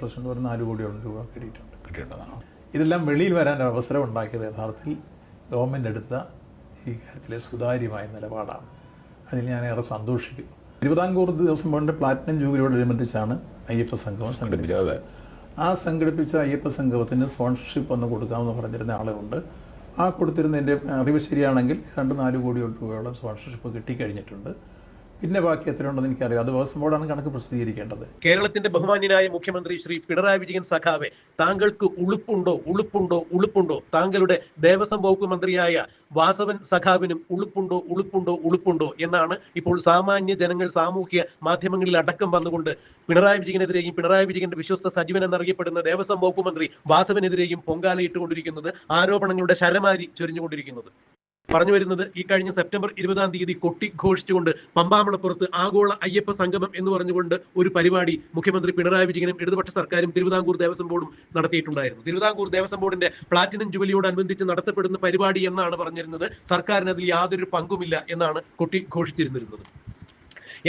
President ഒരു നാല് കോടിയോളം രൂപ കിട്ടിയിട്ടുണ്ട്. കിട്ടേണ്ടതാണ് ഇതെല്ലാം വെളിയിൽ വരാൻ അവസരം ഉണ്ടാക്കിയത് യഥാർത്ഥത്തിൽ ഗവൺമെന്റ് എടുത്ത ഈ കാര്യത്തിലെ സുതാര്യമായ നിലപാടാണ്. അതിൽ ഞാൻ ഏറെ സന്തോഷിക്കുന്നു. തിരുവിതാംകൂർ ദിവസം കൊണ്ട് പ്ലാറ്റിനം ജൂബിലിയോടനുബന്ധിച്ചാണ് അയ്യപ്പ സംഗമം സംഘടിപ്പിച്ചത്. ആ സംഘടിപ്പിച്ച അയ്യപ്പ സംഗമത്തിന് സ്പോൺസർഷിപ്പ് ഒന്ന് കൊടുക്കാമെന്ന് പറഞ്ഞിരുന്ന ആളുകളുണ്ട്. ആ കൊടുത്തിരുന്നതിന്റെ അറിവ് ശരിയാണെങ്കിൽ രണ്ട് നാല് കോടി രൂപയോളം സ്പോൺസർഷിപ്പ് കിട്ടിക്കഴിഞ്ഞിട്ടുണ്ട്. പിന്നെ ബാക്കി എത്രയുണ്ടെന്ന് എനിക്കറിയാം. അത് ബോർഡാണ് കണക്ക് പ്രസിദ്ധീകരിക്കേണ്ടത്. കേരളത്തിന്റെ ബഹുമാന്യനായ മുഖ്യമന്ത്രി ശ്രീ പിണറായി വിജയൻ സഖാവെ താങ്കൾക്ക് ഉളുപ്പുണ്ടോ? ഉളുപ്പുണ്ടോ? ഉളുപ്പുണ്ടോ? താങ്കളുടെ ദേവസ്വം വകുപ്പ് മന്ത്രിയായ വാസവൻ സഖാവിനും ഉളുപ്പുണ്ടോ? ഉളുപ്പുണ്ടോ? ഉളുപ്പുണ്ടോ? എന്നാണ് ഇപ്പോൾ സാമാന്യ ജനങ്ങൾ സാമൂഹ്യ മാധ്യമങ്ങളിൽ അടക്കം വന്നുകൊണ്ട് പിണറായി വിജയനെതിരെയും പിണറായി വിജയന്റെ വിശ്വസ്ത സജീവൻ എന്നറിയപ്പെടുന്ന ദേവസ്വം വകുപ്പ് മന്ത്രി വാസവനെതിരെയും പൊങ്കാലയിട്ടുകൊണ്ടിരിക്കുന്നത് ആരോപണങ്ങളുടെ ശരമാരി ചൊരിഞ്ഞുകൊണ്ടിരിക്കുന്നത്. പറഞ്ഞു വരുന്നത് ഈ കഴിഞ്ഞ സെപ്റ്റംബർ ഇരുപതാം തീയതി കൊട്ടി ഘോഷിച്ചുകൊണ്ട് പമ്പാമണപ്പുറത്ത് ആഗോള അയ്യപ്പ സംഗമം എന്ന് പറഞ്ഞുകൊണ്ട് ഒരു പരിപാടി മുഖ്യമന്ത്രി പിണറായി വിജയനും ഇടതുപക്ഷ സർക്കാരും തിരുവിതാംകൂർ ദേവസ്വം ബോർഡും നടത്തിയിട്ടുണ്ടായിരുന്നു. തിരുവിതാംകൂർ ദേവസ്വം ബോർഡിന്റെ പ്ലാറ്റിനം ജൂബിലിയോടനുബന്ധിച്ച് നടത്തപ്പെടുന്ന പരിപാടി എന്നാണ് പറഞ്ഞിരുന്നത്. സർക്കാരിന് അതിൽ യാതൊരു പങ്കുമില്ല എന്നാണ് കൊട്ടിഘോഷിച്ചിരുന്നിരുന്നത്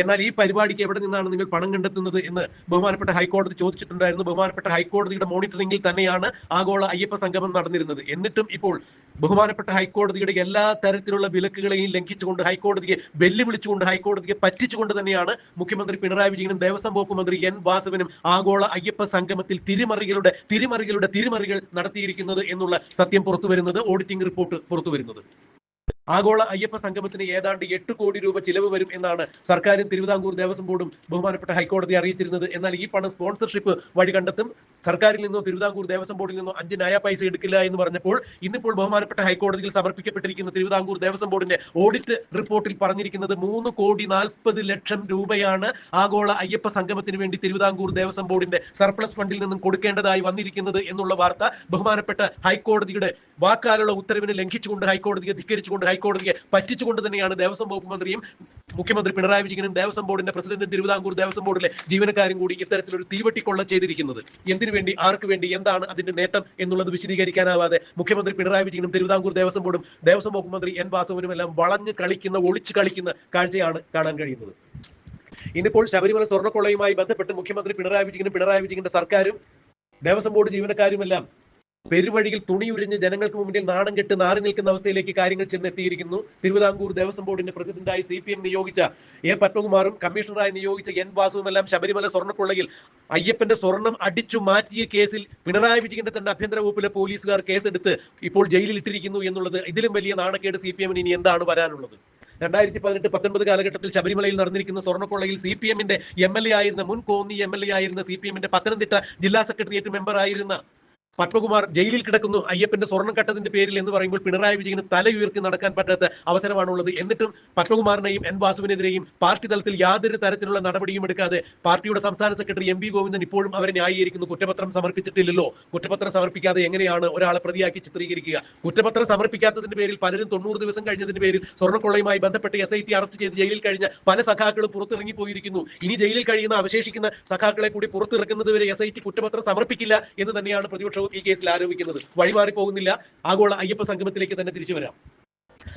എന്നാൽ ഈ പരിപാടിക്ക് എവിടെ നിന്നാണ് നിങ്ങൾ പണം കണ്ടെത്തുന്നത് എന്ന് ബഹുമാനപ്പെട്ട ഹൈക്കോടതി ചോദിച്ചിട്ടുണ്ടായിരുന്നു. ബഹുമാനപ്പെട്ട ഹൈക്കോടതിയുടെ മോണിറ്ററിംഗിൽ തന്നെയാണ് ആഗോള അയ്യപ്പ സംഗമം നടന്നിരുന്നത്. എന്നിട്ടും ഇപ്പോൾ ബഹുമാനപ്പെട്ട ഹൈക്കോടതിയുടെ എല്ലാ തരത്തിലുള്ള വിലക്കുകളെയും ലംഘിച്ചുകൊണ്ട് ഹൈക്കോടതിയെ വെല്ലുവിളിച്ചുകൊണ്ട് ഹൈക്കോടതിയെ പറ്റിച്ചുകൊണ്ട് തന്നെയാണ് മുഖ്യമന്ത്രി പിണറായി വിജയനും ദേവസ്വം വകുപ്പ് മന്ത്രി എൻ വാസവനും ആഗോള അയ്യപ്പ സംഗമത്തിൽ തിരിമറികളുടെ തിരിമറികളുടെ തിരിമറികൾ നടത്തിയിരിക്കുന്നത് എന്നുള്ള സത്യം പുറത്തു വരുന്നത് ഓഡിറ്റിംഗ് റിപ്പോർട്ട് പുറത്തു വരുന്നത് ആഗോള അയ്യപ്പ സംഗമത്തിന് ഏതാണ്ട് എട്ട് കോടി രൂപ ചിലവ് വരും എന്നാണ് സർക്കാരും തിരുവിതാംകൂർ ദേവസ്വം ബോർഡും ബഹുമാനപ്പെട്ട ഹൈക്കോടതി അറിയിച്ചിരുന്നത്. എന്നാൽ ഈ പണം സ്പോൺസർഷിപ്പ് വഴി കണ്ടെത്തും സർക്കാരിൽ നിന്നോ തിരുവിതാംകൂർ ദേവസ്വം ബോർഡിൽ നിന്നോ അഞ്ച് നയ പൈസ എടുക്കില്ല എന്ന് പറഞ്ഞപ്പോൾ ഇന്നിപ്പോൾ ബഹുമാനപ്പെട്ട ഹൈക്കോടതിയിൽ സമർപ്പിക്കപ്പെട്ടിരിക്കുന്ന തിരുവിതാംകൂർ ദേവസ്വം ബോർഡിന്റെ ഓഡിറ്റ് റിപ്പോർട്ടിൽ പറഞ്ഞിരിക്കുന്നത് മൂന്ന് കോടി നാൽപ്പത് ലക്ഷം രൂപയാണ് ആഗോള അയ്യപ്പ സംഗമത്തിന് വേണ്ടി തിരുവിതാംകൂർ ദേവസ്വം ബോർഡിന്റെ സർപ്ലസ് ഫണ്ടിൽ നിന്നും കൊടുക്കേണ്ടതായി വന്നിരിക്കുന്നത് എന്നുള്ള വാർത്ത ബഹുമാനപ്പെട്ട ഹൈക്കോടതിയുടെ വാക്കാലുള്ള ഉത്തരവിനെ ലംഘിച്ചുകൊണ്ട് ഹൈക്കോടതിയെ ധിക്കരിച്ചുകൊണ്ട് ഹൈക്കോടതിയെ പറ്റിച്ചുകൊണ്ട് തന്നെയാണ് ദേവസ്വം വകുപ്പ് മന്ത്രിയും മുഖ്യമന്ത്രി പിണറായി വിജയനും ദേവസ്വം ബോർഡിന്റെ പ്രസിഡന്റും തിരുവിതാംകൂർ ദേവസ്വം ബോർഡിലെ ജീവനക്കാരും കൂടി ഇത്തരത്തിലൊരു തീവട്ടിക്കൊള്ള ചെയ്തിരിക്കുന്നത്. എന്തിനു വേണ്ടി ആർക്ക് വേണ്ടി എന്താണ് അതിന്റെ നേട്ടം എന്നുള്ളത് വിശദീകരിക്കാനാവാതെ മുഖ്യമന്ത്രി പിണറായി വിജയനും തിരുവിതാംകൂർ ദേവസ്വം ബോർഡും ദേവസ്വം വകുപ്പ് മന്ത്രി എൻ വാസവനും എല്ലാം വളഞ്ഞു കളിക്കുന്ന ഒളിച്ചു കളിക്കുന്ന കാഴ്ചയാണ് കാണാൻ കഴിയുന്നത്. ഇന്നിപ്പോൾ ശബരിമല സ്വർണക്കൊള്ളയുമായി ബന്ധപ്പെട്ട് മുഖ്യമന്ത്രി പിണറായി വിജയനും പിണറായി വിജയന്റെ സർക്കാരും ദേവസ്വം ബോർഡ് ജീവനക്കാരുമെല്ലാം പെരുവഴിയിൽ തുണിയുരിഞ്ഞ് ജനങ്ങൾക്ക് മുമ്പിൽ നാണം കെട്ട് നാറി നിൽക്കുന്ന അവസ്ഥയിലേക്ക് കാര്യങ്ങൾ ചെന്നെത്തിയിരിക്കുന്നു. തിരുവിതാംകൂർ ദേവസ്വം ബോർഡിന്റെ പ്രസിഡന്റായി സി പി എം നിയോഗിച്ച എ. പത്മകുമാറും കമ്മീഷണറായി നിയോഗിച്ച എൻ. വാസുവും എല്ലാം ശബരിമല സ്വർണക്കൊള്ളയിൽ അയ്യപ്പന്റെ സ്വർണം അടിച്ചു മാറ്റിയ കേസിൽ പിണറായി വിജയന്റെ തന്നെ ആഭ്യന്തര വകുപ്പിലെ പോലീസുകാർ കേസെടുത്ത് ഇപ്പോൾ ജയിലിൽ ഇട്ടിരിക്കുന്നു എന്നുള്ളത് ഇതിലും വലിയ നാണക്കേട് സി പി എമ്മിന് ഇനി എന്താണ് വരാനുള്ളത്? രണ്ടായിരത്തി പതിനെട്ട് പത്തൊൻപത് കാലഘട്ടത്തിൽ ശബരിമലയിൽ നടന്നിരിക്കുന്ന സ്വർണക്കൊള്ളയിൽ സി പി എമ്മിന്റെ എം. എൽ. എ. ആയിരുന്ന മുൻ കോന്നി എം. എൽ. എ. ആയിരുന്ന സി പി എമ്മിന്റെ പത്തനംതിട്ട ജില്ലാ സെക്രട്ടേറിയറ്റ് മെമ്പർ ആയിരുന്ന പത്മകുമാർ ജയിലിൽ കിടക്കുന്നു. അയ്യപ്പന്റെ സ്വർണം കട്ടതിന്റെ പേരിൽ എന്ന് പറയുമ്പോൾ പിണറായി വിജയന് തല ഉയർത്തി നടക്കാൻ പറ്റാത്ത അവസരമാണുള്ളത്. എന്നിട്ടും പത്മകുമാറിനെയും എൻ വാസുവിനെതിരെയും പാർട്ടി തലത്തിൽ യാതൊരു തരത്തിലുള്ള നടപടിയും എടുക്കാതെ പാർട്ടിയുടെ സംസ്ഥാന സെക്രട്ടറി എം ഗോവിന്ദൻ ഇപ്പോഴും അവരെ ന്യായീകരിക്കുന്നു. കുറ്റപത്രം സമർപ്പിച്ചിട്ടില്ലല്ലോ. കുറ്റപത്രം സമർപ്പിക്കാതെ എങ്ങനെയാണ് ഒരാളെ പ്രതിയാക്കി ചിത്രീകരിക്കുക? കുറ്റപത്രം സമർപ്പിക്കാത്തതിന്റെ പേരിൽ പലരും തൊണ്ണൂറ് ദിവസം കഴിഞ്ഞതിന്റെ പേരിൽ സ്വർണക്കൊള്ളയുമായി ബന്ധപ്പെട്ട് എസ് അറസ്റ്റ് ചെയ്ത് ജയിലിൽ കഴിഞ്ഞ പല സഖാക്കളും പുറത്തിറങ്ങി പോയിരിക്കുന്നു. ഇനി ജയിലിൽ കഴിയുന്ന അവശേഷിക്കുന്ന സഖാക്കളെ കൂടി പുറത്തിറക്കുന്നത് വരെ എസ് ഐ ടി കുറ്റപത്രം സമർപ്പിക്കില്ല എന്ന് തന്നെയാണ് പ്രതിപക്ഷവും ഈ കേസിൽ ആരോപിക്കുന്നത്. വഴിമാറി പോകുന്നില്ല. ആഗോള അയ്യപ്പ സംഗമത്തിലേക്ക് തന്നെ തിരിച്ചു വരാം.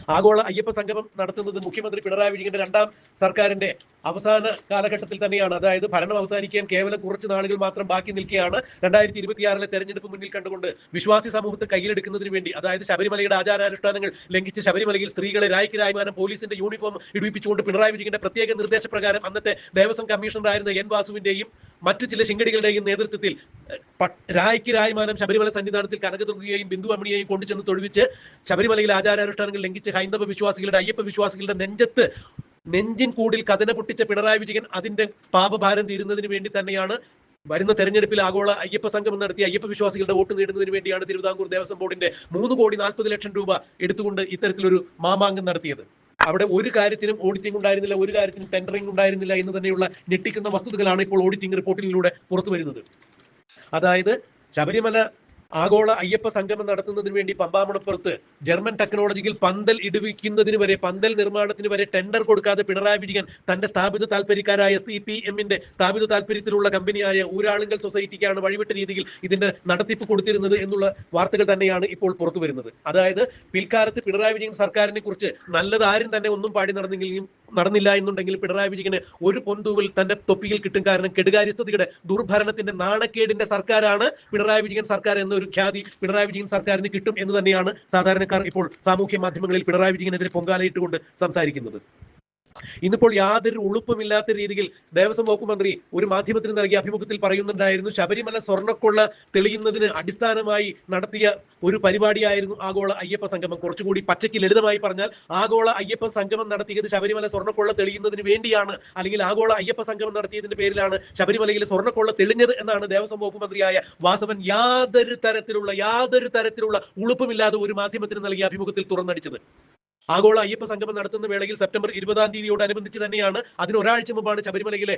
ആഗോള അയ്യപ്പ സംഗമം നടത്തുന്നത് മുഖ്യമന്ത്രി പിണറായി വിജയന്റെ രണ്ടാം സർക്കാരിന്റെ അവസാന കാലഘട്ടത്തിൽ തന്നെയാണ്. അതായത് ഭരണം അവസാനിക്കാൻ കേവലം കുറച്ച് നാളുകൾ മാത്രം ബാക്കി നിൽക്കുകയാണ് രണ്ടായിരത്തി ഇരുപത്തിയാറിലെ തെരഞ്ഞെടുപ്പ് മുന്നിൽ കണ്ടുകൊണ്ട് വിശ്വാസി സമൂഹത്തെ കയ്യിലെടുക്കുന്നതിന് വേണ്ടി. അതായത് ശബരിമലയുടെ ആചാരാനുഷ്ഠാനങ്ങൾ ലംഘിച്ച് ശബരിമലയിൽ സ്ത്രീകളെ രായ്ക്ക് രായ്മാനം പോലീസിന്റെ യൂണിഫോം ഇടിപ്പിച്ചുകൊണ്ട് പിണറായി വിജയന്റെ പ്രത്യേക നിർദ്ദേശപ്രകാരം അന്നത്തെ ദേവസ്വം കമ്മീഷണറായിരുന്ന എൻ വാസുവിന്റെയും മറ്റു ചില ശിങ്കടികളുടെയും നേതൃത്വത്തിൽ രായ്ക്ക് ശബരിമല സന്നിധാനത്തിൽ കനകദുർഗയെയും ബിന്ദു അമ്മിണിയെയും കൊണ്ടുചെന്ന് തൊഴിവിച്ച് ശബരിമലയിൽ ആചാരാനുഷ്ഠാനങ്ങൾ ലംഘിച്ച് ഹൈന്ദവ വിശ്വാസികളുടെ അയ്യപ്പ വിശ്വാസികളുടെ നെഞ്ചത്ത് നെഞ്ചിൻ കൂടിൽ കഥന പൊട്ടിച്ച പിണറായി വിജയൻ അതിന്റെ പാപഭാരം തീരുന്നതിന് വേണ്ടി തന്നെയാണ് വരുന്ന തെരഞ്ഞെടുപ്പിൽ ആഗോള അയ്യപ്പ സംഗമം നടത്തി അയ്യപ്പ വിശ്വാസികളുടെ വോട്ട് നേടുന്നതിന് വേണ്ടിയാണ് തിരുവിതാംകൂർ ദേവസ്വം ബോർഡിന്റെ മൂന്ന് കോടി നാൽപ്പത് ലക്ഷം രൂപ എടുത്തുകൊണ്ട് ഇത്തരത്തിലൊരു മാമാങ്കം നടത്തിയത്. അവിടെ ഒരു കാര്യത്തിനും ഓഡിറ്റിംഗ് ഉണ്ടായിരുന്നില്ല ഒരു കാര്യത്തിനും ടെൻഡറിംഗ് ഉണ്ടായിരുന്നില്ല എന്ന് തന്നെയുള്ള ഞെട്ടിക്കുന്ന വസ്തുതകളാണ് ഇപ്പോൾ ഓഡിറ്റിംഗ് റിപ്പോർട്ടിലൂടെ പുറത്തു വരുന്നത്. അതായത് ശബരിമല ആഗോള അയ്യപ്പ സംഗമം നടത്തുന്നതിന് വേണ്ടി പമ്പാമണപ്പുറത്ത് ജർമ്മൻ ടെക്നോളജിയിൽ പന്തൽ ഇടുവിക്കുന്നതിന് വരെ പന്തൽ നിർമ്മാണത്തിന് വരെ ടെൻഡർ കൊടുക്കാതെ പിണറായി വിജയൻ തന്റെ സ്ഥാപിത താല്പര്യക്കാരായ സി പി എമ്മിന്റെ സ്ഥാപിത താല്പര്യത്തിലുള്ള കമ്പനിയായ ഊരാളുങ്കൽ സൊസൈറ്റിക്കാണ് വഴിവിട്ട രീതിയിൽ ഇതിന്റെ നടത്തിപ്പ് കൊടുത്തിരുന്നത് എന്നുള്ള വാർത്തകൾ തന്നെയാണ് ഇപ്പോൾ പുറത്തു വരുന്നത് അതായത് പിൽക്കാലത്ത് പിണറായി വിജയൻ സർക്കാരിനെ കുറിച്ച് നല്ലത് ആരും തന്നെ ഒന്നും പാടി നടന്നെങ്കിലും നടന്നില്ല എന്നുണ്ടെങ്കിൽ പിണറായി വിജയന് ഒരു പൊന്തൂവിൽ തന്റെ തൊപ്പിയിൽ കിട്ടും കാരണം കെടുകാര്യസ്ഥതയുടെ ദുർഭരണത്തിന്റെ നാണക്കേടിന്റെ സർക്കാരാണ് പിണറായി വിജയൻ സർക്കാർ എന്നൊരു ഖ്യാതി പിണറായി വിജയൻ സർക്കാരിന് കിട്ടും എന്ന് തന്നെയാണ് സാധാരണക്കാർ ഇപ്പോൾ സാമൂഹ്യ മാധ്യമങ്ങളിൽ പിണറായി വിജയനെതിരെ പൊങ്കാലയിട്ടുകൊണ്ട് സംസാരിക്കുന്നത്. ഇന്നിപ്പോൾ യാതൊരു ഉളുപ്പുമില്ലാത്ത രീതിയിൽ ദേവസ്വം വകുപ്പ് മന്ത്രി ഒരു മാധ്യമത്തിന് നൽകിയ അഭിമുഖത്തിൽ പറയുന്നുണ്ടായിരുന്നു ശബരിമല സ്വർണക്കൊള്ള തെളിയുന്നതിന് അടിസ്ഥാനമായി നടത്തിയ ഒരു പരിപാടിയായിരുന്നു ആഗോള അയ്യപ്പ സംഗമം. കുറച്ചുകൂടി പച്ചയ്ക്ക് ലളിതമായി പറഞ്ഞാൽ ആഗോള അയ്യപ്പ സംഗമം നടത്തിയത് ശബരിമല സ്വർണക്കൊള്ള തെളിയുന്നതിന് വേണ്ടിയാണ് അല്ലെങ്കിൽ ആഗോള അയ്യപ്പ സംഗമം നടത്തിയതിന്റെ പേരിലാണ് ശബരിമലയിൽ സ്വർണക്കൊള്ള തെളിഞ്ഞത് എന്നാണ് ദേവസ്വം വകുപ്പ് മന്ത്രിയായ വാസവൻ യാതൊരു തരത്തിലുള്ള യാതൊരു തരത്തിലുള്ള ഉളുപ്പുമില്ലാതെ ഒരു മാധ്യമത്തിന് നൽകിയ അഭിമുഖത്തിൽ തുറന്നടിച്ചത്. ആഗോള അയ്യപ്പ സംഗമം നടത്തുന്ന വേളയിൽ സെപ്റ്റംബർ ഇരുപതാം തീയതിയോടനുബന്ധിച്ച് തന്നെയാണ് അതിന് ഒരാഴ്ച മുമ്പാണ് ശബരിമലയിലെ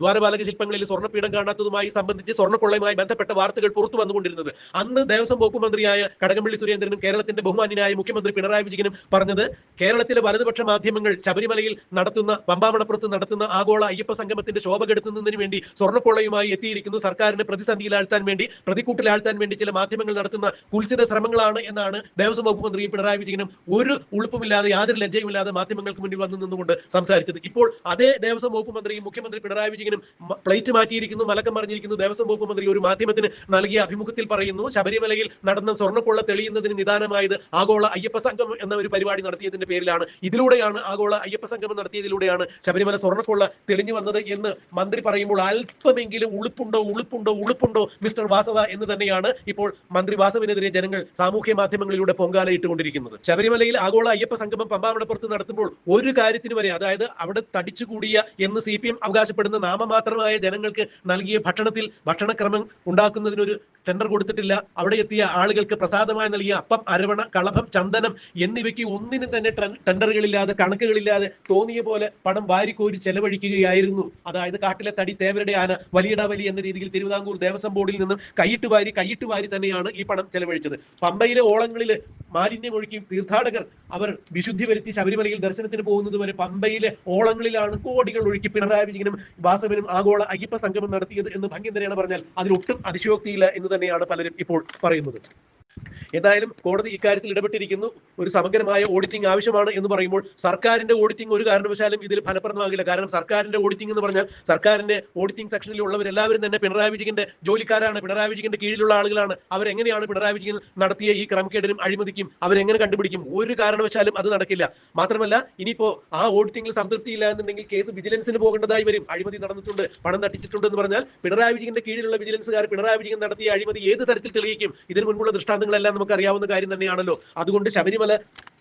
ദ്വാരപാലക ശില്പങ്ങളിൽ സ്വർണപീഠം കാണാത്തതുമായി സംബന്ധിച്ച് സ്വർണക്കൊള്ളയുമായി ബന്ധപ്പെട്ട വാർത്തകൾ പുറത്തു വന്നുകൊണ്ടിരുന്നത്. അന്ന് ദേവസ്വം വകുപ്പ് മന്ത്രിയായ കടകംപള്ളി സുരേന്ദ്രനും കേരളത്തിന്റെ ബഹുമാന്യനായ മുഖ്യമന്ത്രി പിണറായി വിജയനും പറഞ്ഞത് കേരളത്തിലെ വലതുപക്ഷ മാധ്യമങ്ങൾ ശബരിമലയിൽ നടത്തുന്ന പമ്പാമണപ്പുറത്ത് നടത്തുന്ന ആഗോള അയ്യപ്പ സംഗമത്തിന്റെ ശോഭ കെടുത്തുന്നതിന് വേണ്ടി സ്വർണക്കൊള്ളയുമായി എത്തിയിരിക്കുന്നു. സർക്കാരിനെ പ്രതിസന്ധിയിലാഴ്ത്താൻ വേണ്ടി പ്രതിക്കൂട്ടിലാഴ്ത്താൻ വേണ്ടി ചില മാധ്യമങ്ങൾ നടത്തുന്ന കുൽസിത ശ്രമങ്ങളാണ് എന്നാണ് ദേവസ്വം വകുപ്പ് മന്ത്രി പിണറായി വിജയനും ഒരു ഉളുപ്പുമില്ലാതെ യാതൊരു ലജ്ജയുമില്ലാതെ മാധ്യമങ്ങൾക്ക് മുന്നിൽ വന്നു നിന്നുകൊണ്ട് സംസാരിച്ചത്. ഇപ്പോൾ അതേ ദേവസ്വം വകുപ്പ് മന്ത്രിയും മുഖ്യമന്ത്രി പിണറായി വിജയനും പ്ലേറ്റ് മാറ്റിയിരിക്കുന്നു മലക്കം പറഞ്ഞിരിക്കുന്നു ദേവസ്വം വകുപ്പ് മന്ത്രി ഒരു മാധ്യമത്തിന് നൽകിയ അഭിമുഖത്തിൽ പറയുന്നു ശബരിമലയിൽ നടന്ന സ്വർണക്കൊള്ള തെളിയുന്നതിന് നിദാനമായത് ആഗോള അയ്യപ്പ സംഘം എന്ന ഒരു പരിപാടി നടത്തിയതിന്റെ പേരിലാണ്. ഇതിലൂടെയാണ് ആഗോള അയ്യപ്പ സംഗമം നടത്തിയതിലൂടെയാണ് ശബരിമല സ്വർണക്കൊള്ള തെളിഞ്ഞു വന്നത് എന്ന് മന്ത്രി പറയുമ്പോൾ അല്പമെങ്കിലും ഉളുപ്പുണ്ടോ ഉളുപ്പുണ്ടോ ഉളുപ്പുണ്ടോ മിസ്റ്റർ വാസവ എന്ന് തന്നെയാണ് ഇപ്പോൾ മന്ത്രി വാസവിനെതിരെ ജനങ്ങൾ സാമൂഹ്യ മാധ്യമങ്ങളിലൂടെ പൊങ്കാലയിട്ടുകൊണ്ടിരിക്കുന്നത്. ശബരിമലയിൽ ആഗോള അയ്യപ്പ സംഗമം പമ്പാമടപ്പുറത്ത് നടത്തുമ്പോൾ ഒരു കാര്യത്തിന് വരെ അതായത് അവിടെ തടിച്ചുകൂടിയ എന്ന് സി പി എം അവകാശപ്പെടുന്ന നാമമാത്രമായ ജനങ്ങൾക്ക് നൽകിയ ഭക്ഷണത്തിൽ ഭക്ഷണക്രമം ഉണ്ടാക്കുന്നതിനൊരു ടെൻഡർ കൊടുത്തിട്ടില്ല. അവിടെ എത്തിയ ആളുകൾക്ക് പ്രസാദമായി നൽകിയ അപ്പം അരവണ കളഭം ചന്ദനം എന്നിവയ്ക്ക് ഒന്നിനും തന്നെ ടെൻഡറുകളില്ലാതെ കണക്കുകളില്ലാതെ തോന്നിയ പോലെ പണം വാരിക്കോരി ചെലവഴിക്കുകയായിരുന്നു. അതായത് കാട്ടിലെ തടി തേവരുടെ ആന വലിയട വലി എന്ന രീതിയിൽ തിരുവിതാംകൂർ ദേവസ്വം ബോർഡിൽ നിന്നും കൈയിട്ട് വാരി കൈയിട്ട് വാരി തന്നെയാണ് ഈ പണം ചെലവഴിച്ചത്. പമ്പയിലെ ഓളങ്ങളിൽ മാലിന്യം ഒഴുക്കി തീർത്ഥാടകർ അവർ വിശുദ്ധി വരുത്തി ശബരിമലയിൽ ദർശനത്തിന് പോകുന്നത് വരെ പമ്പയിലെ ഓളങ്ങളിലാണ് കോടികൾ ഒഴുക്കി പിണറായി വിജയനും വാസവനും ആഗോള അയ്യപ്പ സംഗമം നടത്തിയത് എന്ന് ഭംഗി തന്നെയാണ് പറഞ്ഞാൽ അതിലൊട്ടും അതിശയോക്തിയില്ല എന്ന് തന്നെയാണ് പലരും ഇപ്പോൾ പറയുന്നത്. എന്തായാലും കോടതി ഇക്കാര്യത്തിൽ ഇടപെട്ടിരിക്കുന്നു. ഒരു സമഗ്രമായ ഓഡിറ്റിംഗ് ആവശ്യമാണ് എന്ന് പറയുമ്പോൾ സർക്കാരിന്റെ ഓഡിറ്റിംഗ് ഒരു കാരണവശാലും ഇതിൽ ഫലപ്രദമാകില്ല. കാരണം സർക്കാരിന്റെ ഓഡിറ്റിംഗ് എന്ന് പറഞ്ഞാൽ സർക്കാരിന്റെ ഓഡിറ്റിംഗ് സെക്ഷനിൽ ഉള്ളവരെല്ലാവരും തന്നെ പിണറായി വിജയന്റെ ജോലിക്കാരാണ്. പിണറായി വിജയന്റെ കീഴിലുള്ള ആളുകളാണ്. അവരെങ്ങനെയാണ് പിണറായി വിജയൻ നടത്തിയ ഈ ക്രമക്കേടിനും അഴിമതിക്കും അവരെങ്ങനെ കണ്ടുപിടിക്കും? ഒരു കാരണവശാലും അത് നടക്കില്ല. മാത്രമല്ല ഇനിയിപ്പോ ആ ഓഡിറ്റിംഗിൽ സംതൃപ്തിയില്ല എന്നുണ്ടെങ്കിൽ കേസ് വിജിലൻസിന് പോകേണ്ടതായി വരും. അഴിമതി നടന്നിട്ടുണ്ട് പണം തട്ടിച്ചിട്ടുണ്ട് എന്ന് പറഞ്ഞാൽ പിണറായി വിജയന്റെ കീഴിലുള്ള വിജിലൻസുകാർ പിണറായി വിജയൻ നടത്തിയ അഴിമതി ഏത് തരത്തിൽ തെളിയിക്കും? ഇതിനു മുൻപുള്ള ദൃഷ്ടാന്തങ്ങളെല്ലാം നമുക്ക് അറിയാവുന്ന കാര്യം തന്നെയാണല്ലോ. അതുകൊണ്ട് ശബരിമല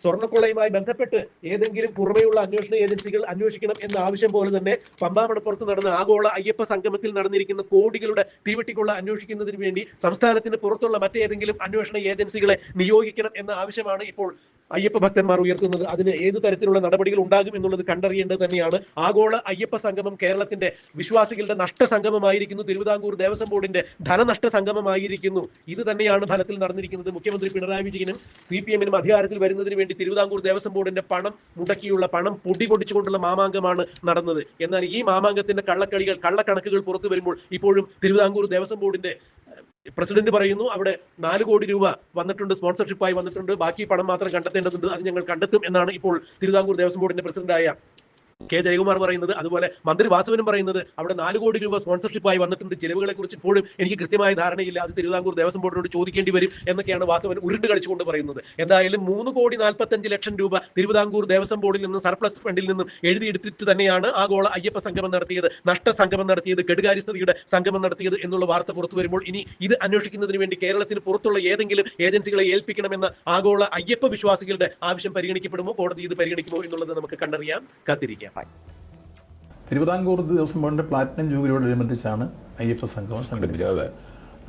സ്വർണക്കൊള്ളയുമായി ബന്ധപ്പെട്ട് ഏതെങ്കിലും പുറമെയുള്ള അന്വേഷണ ഏജൻസികൾ അന്വേഷിക്കണം എന്ന ആവശ്യം പോലെ തന്നെ പമ്പാമണപ്പുറത്ത് നടന്ന ആഗോള അയ്യപ്പ സംഗമത്തിൽ നടന്നിരിക്കുന്ന കോടികളുടെ തീവെട്ടിക്കൊള്ള അന്വേഷിക്കുന്നതിന് വേണ്ടി സംസ്ഥാനത്തിന് പുറത്തുള്ള മറ്റേതെങ്കിലും അന്വേഷണ ഏജൻസികളെ നിയോഗിക്കണം എന്ന ആവശ്യമാണ് ഇപ്പോൾ അയ്യപ്പ ഭക്തന്മാർ ഉയർത്തുന്നത് അതിന് ഏത് തരത്തിലുള്ള നടപടികൾ ഉണ്ടാകും എന്നുള്ളത് കണ്ടറിയേണ്ടത് തന്നെയാണ്. ആഗോള അയ്യപ്പ സംഗമം കേരളത്തിന്റെ വിശ്വാസികളുടെ നഷ്ട സംഗമമായിരിക്കുന്നു. തിരുവിതാംകൂർ ദേവസ്വം ബോർഡിന്റെ ധനനഷ്ട സംഗമമായിരിക്കുന്നു. ഇത് തന്നെയാണ് ഫലത്തിൽ നടന്നിരിക്കുന്നത്. മുഖ്യമന്ത്രി പിണറായി വിജയനും സി പി എമ്മിനും അധികാരത്തിൽ വരുന്നതിന് വേണ്ടി തിരുവിതാംകൂർ ദേവസ്വം ബോർഡിന്റെ പണം മുടക്കിയുള്ള പണം പൊടി പൊടിച്ചുകൊണ്ടുള്ള മാമാങ്കമാണ് നടന്നത്. എന്നാൽ ഈ മാമാങ്കത്തിന്റെ കള്ളക്കളികൾ കള്ളക്കണക്കുകൾ പുറത്തു വരുമ്പോൾ ഇപ്പോഴും തിരുവിതാംകൂർ ദേവസ്വം ബോർഡിന്റെ പ്രസിഡന്റ് പറയുന്നു അവിടെ നാല് കോടി രൂപ വന്നിട്ടുണ്ട് സ്പോൺസർഷിപ്പായി വന്നിട്ടുണ്ട് ബാക്കി പണം മാത്രം കണ്ടെത്തേണ്ടതുണ്ട് അത് ഞങ്ങൾ കണ്ടെത്തും എന്നാണ് ഇപ്പോൾ തിരുവിതാംകൂർ ദേവസ്വം ബോർഡിന്റെ പ്രസിഡന്റായ കെ ജയകുമാർ പറയുന്നത് അതുപോലെ മന്ത്രി വാസവനും പറയുന്നത് അവിടെ നാല് കോടി രൂപ സ്പോൺസർഷിപ്പായി വന്നിട്ടുണ്ട്. ചിലവുകളെ കുറിച്ച് ഇപ്പോഴും എനിക്ക് കൃത്യമായ ധാരണയില്ല. അത് തിരുവിതാംകൂർ ദേവസ്വം ബോർഡിനോട് ചോദിക്കേണ്ടി വരും എന്നൊക്കെയാണ് വാസുവൻ ഉരുണ്ട് കളിച്ചുകൊണ്ട് പറയുന്നത്. എന്തായാലും മൂന്ന് കോടി നാൽപ്പത്തഞ്ച് ലക്ഷം രൂപ തിരുവിതാംകൂർ ദേവസ്വം ബോർഡിൽ നിന്നും സർപ്ലസ് ഫണ്ടിൽ നിന്നും എഴുതിയെടുത്തിട്ട് തന്നെയാണ് ആഗോള അയ്യപ്പ സംഗമം നടത്തിയത് നഷ്ട സംഗമം നടത്തിയത് കെടുകാര്യസ്ഥതയുടെ സംഗമം നടത്തിയത് എന്നുള്ള വാർത്ത പുറത്തു വരുമ്പോൾ ഇനി ഇത് അന്വേഷിക്കുന്നതിന് വേണ്ടി കേരളത്തിന് പുറത്തുള്ള ഏതെങ്കിലും ഏജൻസികളെ ഏൽപ്പിക്കണമെന്ന ആഗോള അയ്യപ്പ വിശ്വാസികളുടെ ആവശ്യം പരിഗണിക്കപ്പെടുമോ കോടതി ഇത് പരിഗണിക്കുമോ എന്നുള്ളത് നമുക്ക് കണ്ടറിയാം. കാത്തിരിക്കാം. തിരുവിതാംകൂർ ദേവസ്വം ബോർഡിന്റെ പ്ലാറ്റിനം ജൂബിലിയോടനുബന്ധിച്ചാണ് അയ്യപ്പ സംഗമം സംഘടിപ്പിച്ചത്.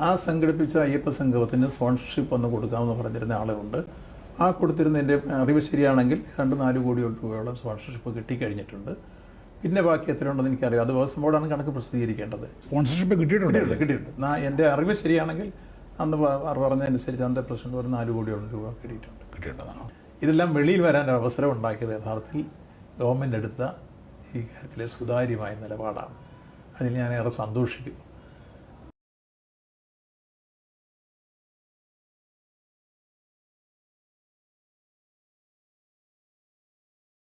ആ സംഘടിപ്പിച്ച അയ്യപ്പ സംഗമത്തിന് സ്പോൺസർഷിപ്പ് ഒന്ന് കൊടുക്കാമെന്ന് പറഞ്ഞിരുന്ന ആളുകളുണ്ട്. ആ കൊടുത്തിരുന്ന എന്റെ അറിവ് ശരിയാണെങ്കിൽ രണ്ട് നാല് കോടി രൂപയോളം സ്പോൺസർഷിപ്പ് കിട്ടിക്കഴിഞ്ഞിട്ടുണ്ട്. പിന്നെ ബാക്കി എത്രയുണ്ടെന്ന് എനിക്കറിയാം അത് ദേവസ്വം ബോർഡാണ് കണക്ക് പ്രസിദ്ധീകരിക്കേണ്ടത്. സ്പോൺസർഷിപ്പ് കിട്ടിയിട്ടുണ്ട് കിട്ടിയിട്ടുണ്ട് എന്റെ അറിവ് ശരിയാണെങ്കിൽ അന്ന് പറഞ്ഞതനുസരിച്ച് അന്നത്തെ പ്രസിഡന്റ് ഒരു നാല് കോടിയോളം രൂപ കിട്ടിയിട്ടുണ്ട്. കിട്ടിയിട്ടുണ്ടെന്നാണ് ഇതെല്ലാം വെളിയിൽ വരാൻ ഒരു അവസരം ഉണ്ടാക്കിയത് യഥാർത്ഥത്തിൽ ഗവൺമെന്റ് എടുത്ത ഈ കാര്യത്തിലെ സുതാര്യമായ നിലപാടാണ്. അതിൽ ഞാൻ ഏറെ സന്തോഷിക്കുന്നു.